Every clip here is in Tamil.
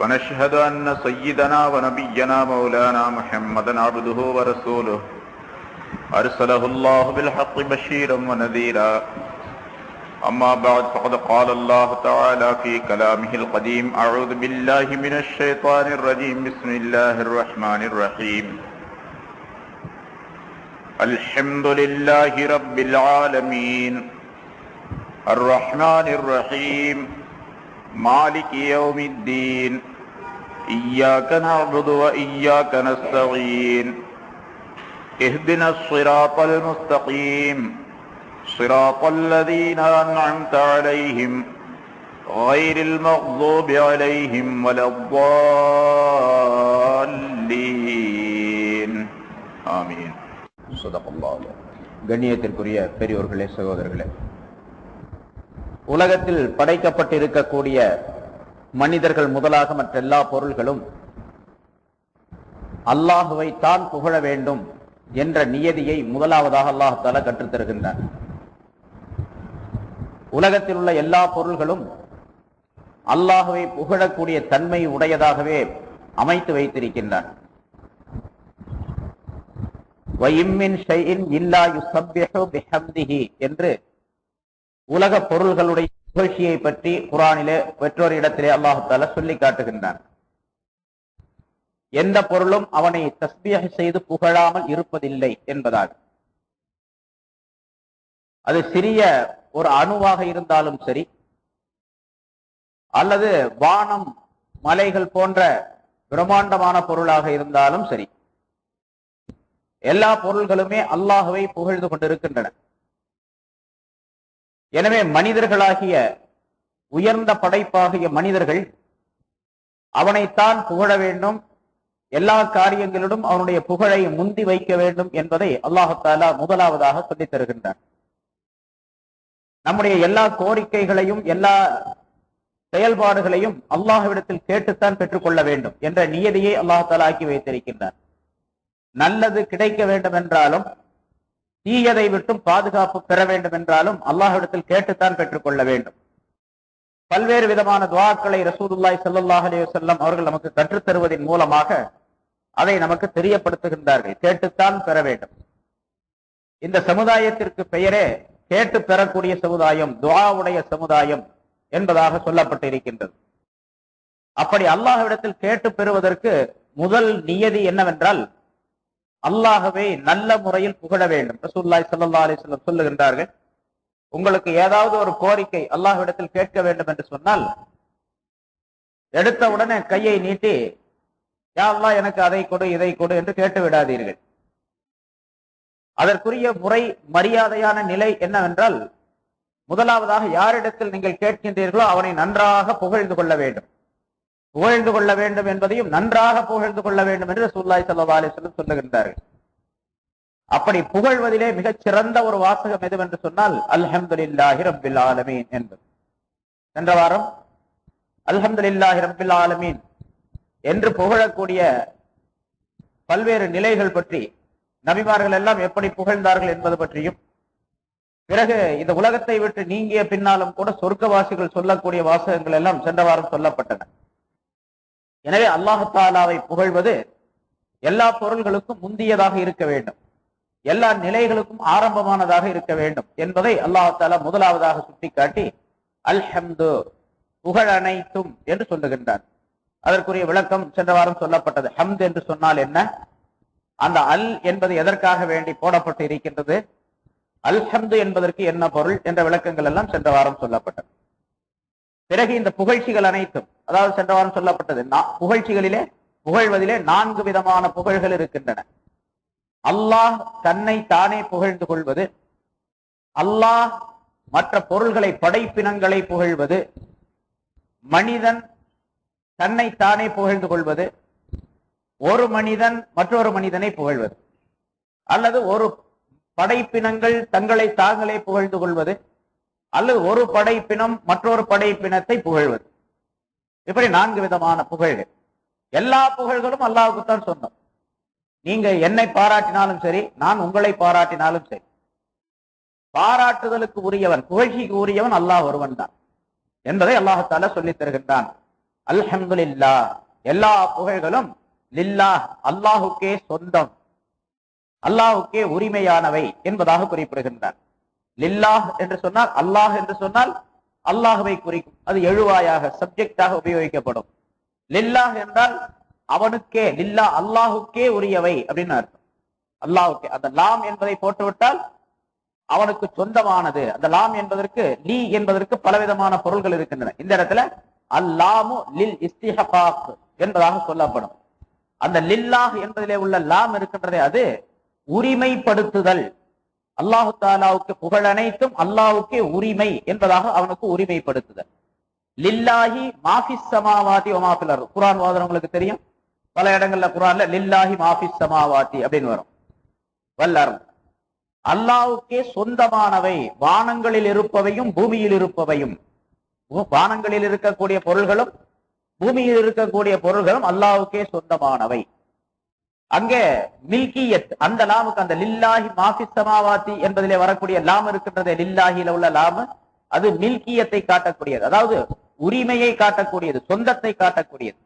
ونشهد أن سيدنا ونبينا مولانا محمدا عبده ورسوله. أرسله الله بالحق بشيرا ونذيرا. أما بعد، فقد قال الله تعالى في كلامه القديم أعوذ بالله من الشيطان الرجيم. بسم الله الرحمن الرحيم. الحمد لله رب العالمين. الرحمن الرحيم. مالك يوم الدين إياك نعبد وإياك نستعين اهدنا الصراط المستقيم صراط الذين أنعمت عليهم غير المغضوب عليهم ولا الضالين آمين صدق الله கண்ணியத்திற்குரிய பெரியோர்களே சகோதரர்களே உலகத்தில் படைக்கப்பட்டிருக்கக்கூடிய மனிதர்கள் முதலாக மற்ற எல்லா பொருள்களும் அல்லாஹுவை தான் புகழ வேண்டும் என்ற நியதியை முதலாவதாக அல்லாஹ் தாலா உலகத்தில் உள்ள எல்லா பொருள்களும் அல்லாஹுவை புகழக்கூடிய தன்மை உடையதாகவே அமைத்து வைத்திருக்கின்றான். இல்லா என்று உலக பொருள்களுடைய புகழ்ச்சியை பற்றி குரானிலே பெற்றோர் இடத்திலே அல்லாஹால சொல்லி காட்டுகின்றான். எந்த பொருளும் அவனை தஸ்பியக செய்து புகழாமல் இருப்பதில்லை என்பதால். அது சிறிய ஒரு அணுவாக இருந்தாலும் சரி அல்லது வானம் மலைகள் போன்ற பிரம்மாண்டமான பொருளாக இருந்தாலும் சரி எல்லா பொருள்களுமே அல்லாஹுவை புகழ்ந்து கொண்டிருக்கின்றன. எனவே மனிதர்களாகிய உயர்ந்த படைப்பாகிய மனிதர்கள் அவனைத்தான் புகழ வேண்டும். எல்லா காரியங்களிலும் அவனுடைய புகழை முந்தி வைக்க வேண்டும் என்பதை அல்லாஹாலா முதலாவதாக சொல்லித் தருகின்றான். நம்முடைய எல்லா கோரிக்கைகளையும் எல்லா செயல்பாடுகளையும் அல்லாஹ்விடத்தில் கேட்டுத்தான் பெற்றுக்கொள்ள வேண்டும் என்ற நியதியை அல்லாஹாலா ஆக்கி வைத்திருக்கின்றார் நல்லது கிடைக்க வேண்டும் என்றாலும் தீயதை விட்டும் பாதுகாப்பு பெற வேண்டும் என்றாலும் அல்லாஹிடத்தில் கேட்டுத்தான் பெற்றுக்கொள்ள வேண்டும். பல்வேறு விதமான துவாக்களை ரசூதுல்லாய் சல்லாஹ் அலி வல்லம் அவர்கள் நமக்கு கற்றுத் தருவதன் மூலமாக அதை நமக்கு தெரியப்படுத்துகின்றார்கள். கேட்டுத்தான் பெற வேண்டும். இந்த சமுதாயத்திற்கு பெயரே கேட்டு பெறக்கூடிய சமுதாயம் துவாவுடைய சமுதாயம் என்பதாக சொல்லப்பட்டிருக்கின்றது. அப்படி அல்லாஹ்விடத்தில் கேட்டு பெறுவதற்கு முதல் நியதி என்னவென்றால் அல்லாகவே நல்ல முறையில் புகழ வேண்டும். ரசூல்லாய் சல்லா அலிஸ்லம் சொல்லுகின்றார்கள் உங்களுக்கு ஏதாவது ஒரு கோரிக்கை அல்லாஹ்விடத்தில் கேட்க வேண்டும் என்று சொன்னால் எடுத்த உடனே கையை நீட்டி யா எனக்கு அதை கொடு இதை கொடு என்று கேட்டு விடாதீர்கள். அதற்குரிய முறை மரியாதையான நிலை என்னவென்றால் முதலாவதாக யாரிடத்தில் நீங்கள் கேட்கின்றீர்களோ அவனை நன்றாக புகழ்ந்து கொள்ள வேண்டும். புகழ்ந்து கொள்ள வேண்டும் என்பதையும் நன்றாக புகழ்ந்து கொள்ள வேண்டும் என்று சூல்லாய் சல்லா அலிஸ்லம் சொல்லுகின்றார்கள். அப்படி புகழ்வதிலே மிகச் சிறந்த ஒரு வாசகம் எதுவென்று சொன்னால் அல்ஹம்துலில்லாஹி ரபில் ஆலமீன் என்பது. சென்ற வாரம் அல்ஹம்துலில்லாஹி ரபில் ஆலமீன் என்று புகழக்கூடிய பல்வேறு நிலைகள் பற்றி நபிமார்கள் எல்லாம் எப்படி புகழ்ந்தார்கள் என்பது பற்றியும் பிறகு இந்த உலகத்தை விட்டு நீங்கிய பின்னாலும் கூட சொர்க்கவாசிகள் சொல்லக்கூடிய வாசகங்கள் எல்லாம் சென்ற வாரம் சொல்லப்பட்டன. எனவே அல்லாஹாலாவை புகழ்வது எல்லா பொருள்களுக்கும் முந்தியதாக இருக்க வேண்டும். எல்லா நிலைகளுக்கும் ஆரம்பமானதாக இருக்க வேண்டும் என்பதை அல்லாஹாலா முதலாவதாக சுட்டிக்காட்டி அல்ஹம்து புகழ் அனைத்தும் என்று சொல்லுகின்றார் அதற்குரிய விளக்கம் சென்ற வாரம் சொல்லப்பட்டது. ஹம்த் என்று சொன்னால் என்ன? அந்த அல் என்பது எதற்காக வேண்டி போடப்பட்டு இருக்கின்றது? அல்ஹம்து என்பதற்கு என்ன பொருள்? என்ற விளக்கங்கள் எல்லாம் சென்ற வாரம் சொல்லப்பட்டது. பிறகு இந்த புகழ்ச்சிகள் அனைத்தும் அதாவது சென்ற வாரம் சொல்லப்பட்டது புகழ்ச்சிகளிலே புகழ்வதிலே நான்கு விதமான புகழ்கள் இருக்கின்றன. அல்லாஹ் தன்னை தானே புகழ்ந்து கொள்வது அல்லாஹ் மற்ற பொருள்களை படைப்பினங்களை புகழ்வது மனிதன் தன்னை தானே புகழ்ந்து கொள்வது ஒரு மனிதன் மற்றொரு மனிதனை புகழ்வது அல்லது ஒரு படைப்பினங்கள் தங்களை தாங்களே புகழ்ந்து கொள்வது அல்லது ஒரு படைப்பினம் மற்றொரு படைப்பினத்தை புகழ்வது. இப்படி நான்கு விதமான புகழ்கள். எல்லா புகழ்களும் அல்லாவுக்குத்தான் சொந்தம். நீங்க என்னை பாராட்டினாலும் சரி நான் உங்களை பாராட்டினாலும் சரி. பாராட்டுதலுக்கு உரியவன் புகழ்ச்சிக்கு உரியவன் அல்லாஹ் ஒருவன் தான். என்பதை அல்லாஹால சொல்லித் தருகின்றான். அல்ஹம்துலில்லா. எல்லா புகழ்களும் லில்லாஹ் அல்லாஹுக்கே சொந்தம். அல்லாஹுக்கே உரிமையானவை என்பதாக குறிப்பிடுகின்றான். லில்லாஹ் என்று சொன்னால் அல்லாஹ் என்று சொன்னால் அல்லாஹுவை குறிக்கும். அது எழுவாயாக சப்ஜெக்டாக உபயோகிக்கப்படும். லில்லாஹ் என்றால் அவனுக்கே லில்லா அல்லாஹுக்கே உரியவை அப்படின்னு அர்த்தம். அல்லாஹுக்கே அந்த லாம் என்பதை போட்டுவிட்டால் அவனுக்கு சொந்தமானது. அந்த லாம் என்பதற்கு லீ என்பதற்கு பலவிதமான பொருள்கள் இருக்கின்றன. இந்த இடத்துல அல்லாமு லில் இஸ்திஹபாக் என்பதாக சொல்லப்படும். அந்த லில்லாஹ் என்பதிலே உள்ள லாம் இருக்கின்றதே அது உரிமைப்படுத்துதல். அல்லாஹு தாலாவுக்கு புகழ் அனைத்தும் அல்லாவுக்கே உரிமை என்பதாக அவனுக்கு உரிமைப்படுத்துதல். லில்லாஹி மாஃபிஸ் சமாவாதி ஒமாஃபில் குரான் வாதம் உங்களுக்கு தெரியும்? பல இடங்கள்ல குரான்ல லில்லாஹி மாஃபிஸ் சமாவாதி அப்படின்னு வரும். வல்லர் அல்லாவுக்கே சொந்தமானவை வானங்களில் இருப்பவையும் பூமியில் இருப்பவையும். வானங்களில் இருக்கக்கூடிய பொருள்களும் பூமியில் இருக்கக்கூடிய பொருள்களும் அல்லாவுக்கே சொந்தமானவை. அங்கே மில்கியத் அந்த லாமுக்கு அந்த லில்லாஹி மாஃபி சமாவாத்தி என்பதிலே வரக்கூடிய லாம் இருக்கின்றது லில்லாஹில உள்ள லாம். அது மில்கியத்தை காட்டக்கூடியது. அதாவது உரிமையை காட்டக்கூடியது சொந்தத்தை காட்டக்கூடியது.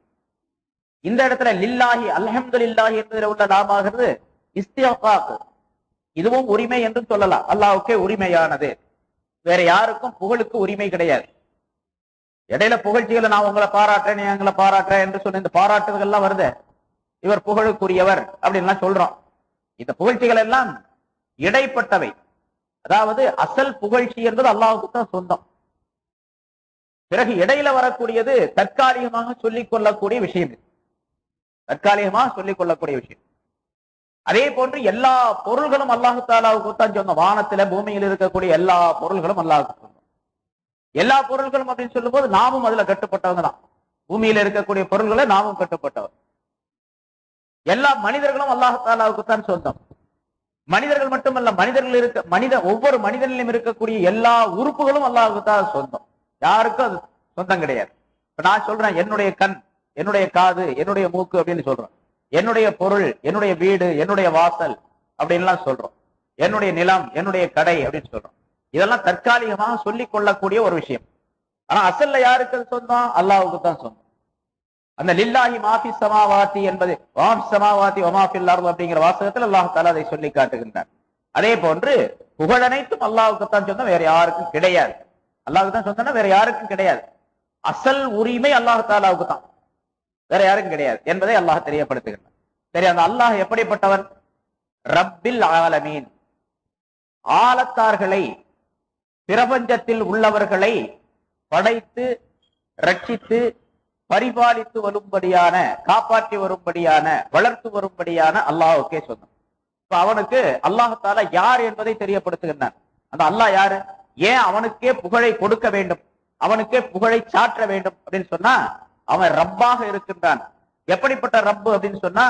இந்த இடத்துல லில்லாஹி அல்ஹம்துலில்லாஹி என்பதில் உள்ள லாமாகிறது இஸ்தியாக்கு இதுவும் உரிமை என்றும் சொல்லலாம். அல்லாவுக்கே உரிமையானது. வேற யாருக்கும் புகழுக்கு உரிமை கிடையாது. இடையில புகழ்ச்சிகளை நான் உங்களை பாராட்டுறேன் எங்களை பாராட்டுறேன் என்று சொன்ன இந்த பாராட்டுகள் எல்லாம் வருது. இவர் புகழுக்குரியவர் அப்படின்லாம் சொல்றோம். இந்த புகழ்ச்சிகள் எல்லாம் இடைப்பட்டவை. அதாவது அசல் புகழ்ச்சி என்பது அல்லாவுக்கு தான் சொந்தம். பிறகு இடையில வரக்கூடியது தற்காலிகமாக சொல்லிக் கொள்ளக்கூடிய விஷயம் தற்காலிகமாக சொல்லிக் கொள்ளக்கூடிய விஷயம். அதே போன்று எல்லா பொருள்களும் அல்லாஹு தாலாவுக்கு தான் சொந்தம். வானத்துல பூமியில் இருக்கக்கூடிய எல்லா பொருள்களும் அல்லாஹுக்கு சொந்தம். எல்லா பொருள்களும் அப்படின்னு சொல்லும்போது நாமும் அதுல கட்டுப்பட்டவங்க தான். பூமியில இருக்கக்கூடிய பொருள்களை நாமும் கட்டுப்பட்டவர். எல்லா மனிதர்களும் அல்லாஹு தான் சொந்தம். மனிதர்கள் மட்டுமல்ல மனிதர்கள் இருக்க மனித ஒவ்வொரு மனிதனிலும் இருக்கக்கூடிய எல்லா உறுப்புகளும் அல்லாஹுக்கு தான் சொந்தம். யாருக்கும் அது சொந்தம் கிடையாது. இப்ப நான் சொல்றேன் என்னுடைய கண் என்னுடைய காது என்னுடைய மூக்கு அப்படின்னு சொல்றேன் என்னுடைய பொருள் என்னுடைய வீடு என்னுடைய வாசல் அப்படின்லாம் சொல்றோம். என்னுடைய நிலம் என்னுடைய கடை அப்படின்னு சொல்றோம். இதெல்லாம் தற்காலிகமாக சொல்லிக் கொள்ளக்கூடிய ஒரு விஷயம். ஆனா அசல்ல யாருக்கு அது சொந்தம்? அல்லாவுக்கு தான் சொந்தம். அந்த லில்லாஹி மாஃபி சமாவாத்தி என்பது வாஃபி சமாவாத்தி ஒமாஃபில் அர்து அப்படிங்கிற வாசகத்தில் அல்லாஹ் தாலா அதை சொல்லி காட்டுகின்றார் அதே போன்று புகழனைத்தும் அல்லாஹ்வுக்கு தான் வேற யாருக்கும் கிடையாது. அல்லாவுக்கு தான் சொந்தம்னா வேற யாருக்கும் கிடையாது. அசல் உரிமை அல்லாஹ் தாலாவுக்கு தான். வேற யாருக்கும் கிடையாது என்பதை அல்லாஹ் தெரியப்படுத்துகின்றான். சரி அந்த அல்லாஹ் எப்படிப்பட்டவன்? ரப்பில் ஆலமீன். ஆலத்தார்களை பிரபஞ்சத்தில் உள்ளவர்களை படைத்து ரட்சித்து பரிபாலித்து வரும்படியான காப்பாற்றி வரும்படியான வளர்த்து வரும்படியான அல்லாஹுக்கே சொந்தம் இப்ப அவனுக்கு அல்லாஹால யார் என்பதை தெரியப்படுத்துகின்றான். அந்த அல்லாஹ் யாரு? ஏன் அவனுக்கே புகழை கொடுக்க வேண்டும்? அவனுக்கே புகழை சாற்ற வேண்டும் அப்படின்னு சொன்னா அவன் ரப்பாக இருக்கின்றான். எப்படிப்பட்ட ரப்பு அப்படின்னு சொன்னா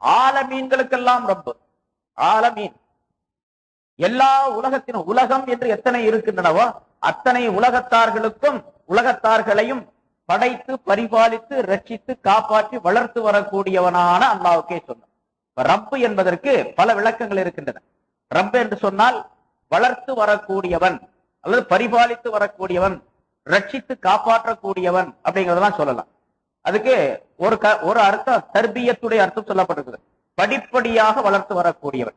ஆலமீன்களுக்கெல்லாம் ரப்பு. ஆலமீன். எல்லா உலகத்தின் உலகம் என்று எத்தனை இருக்கின்றனவோ அத்தனை உலகத்தார்களுக்கும் உலகத்தார்களையும் படைத்து பரிபாலித்து ரட்சித்து காப்பாற்றி வளர்த்து வரக்கூடியவனான அல்லாவுக்கே சொன்னான். ரப்பு என்பதற்கு பல விளக்கங்கள் இருக்கின்றன. ரப்பு என்று சொன்னால் வளர்த்து வரக்கூடியவன் அல்லது பரிபாலித்து வரக்கூடியவன் ரட்சித்து காப்பாற்றக்கூடியவன் அப்படிங்கிறதெல்லாம் சொல்லலாம். அதுக்கு ஒரு க ஒரு அர்த்தம் தர்பியத்துடைய அர்த்தம் சொல்லப்பட்டிருக்குது. படிப்படியாக வளர்த்து வரக்கூடியவன்.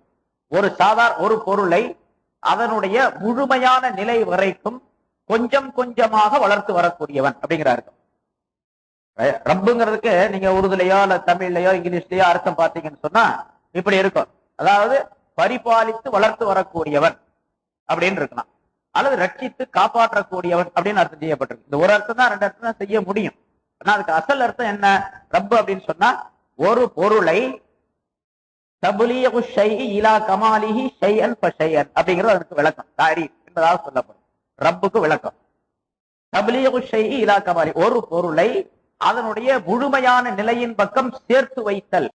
ஒரு சாதாரண ஒரு பொருளை அதனுடைய முழுமையான நிலை வரைக்கும் கொஞ்சம் கொஞ்சமாக வளர்த்து வரக்கூடியவன் அப்படிங்கிற அர்த்தம். ரப்புங்கிறதுக்கு நீங்க உருதுலையோ இல்ல தமிழ்லயோ இங்கிலீஷ்லயோ அர்த்தம் பார்த்தீங்கன்னு சொன்னா இப்படி இருக்கும். அதாவது பரிபாலித்து வளர்த்து வரக்கூடியவன் அப்படின்னு இருக்கலாம். அல்லது ரட்சித்து காப்பாற்றக்கூடியவன் அப்படின்னு அர்த்தம் செய்யப்பட்டிருக்கு. இந்த ஒரு அர்த்தம் தான் ரெண்டு அர்த்தம் தான் செய்ய முடியும். ஆனா அதுக்கு அசல் அர்த்தம் என்ன? ரப்பு அப்படின்னு சொன்னா ஒரு பொருளை இலா கமாலிஹி அப்படிங்கிறது அதுக்கு விளக்கம். தாரி என்பதாக சொல்லப்படும். ரப்புக்கு விளக்கம். தபுலியகு இலா கமாலி. ஒரு பொருளை அதனுடைய முழுமையான நிலையின் பக்கம் சேர்த்து வைத்தல்.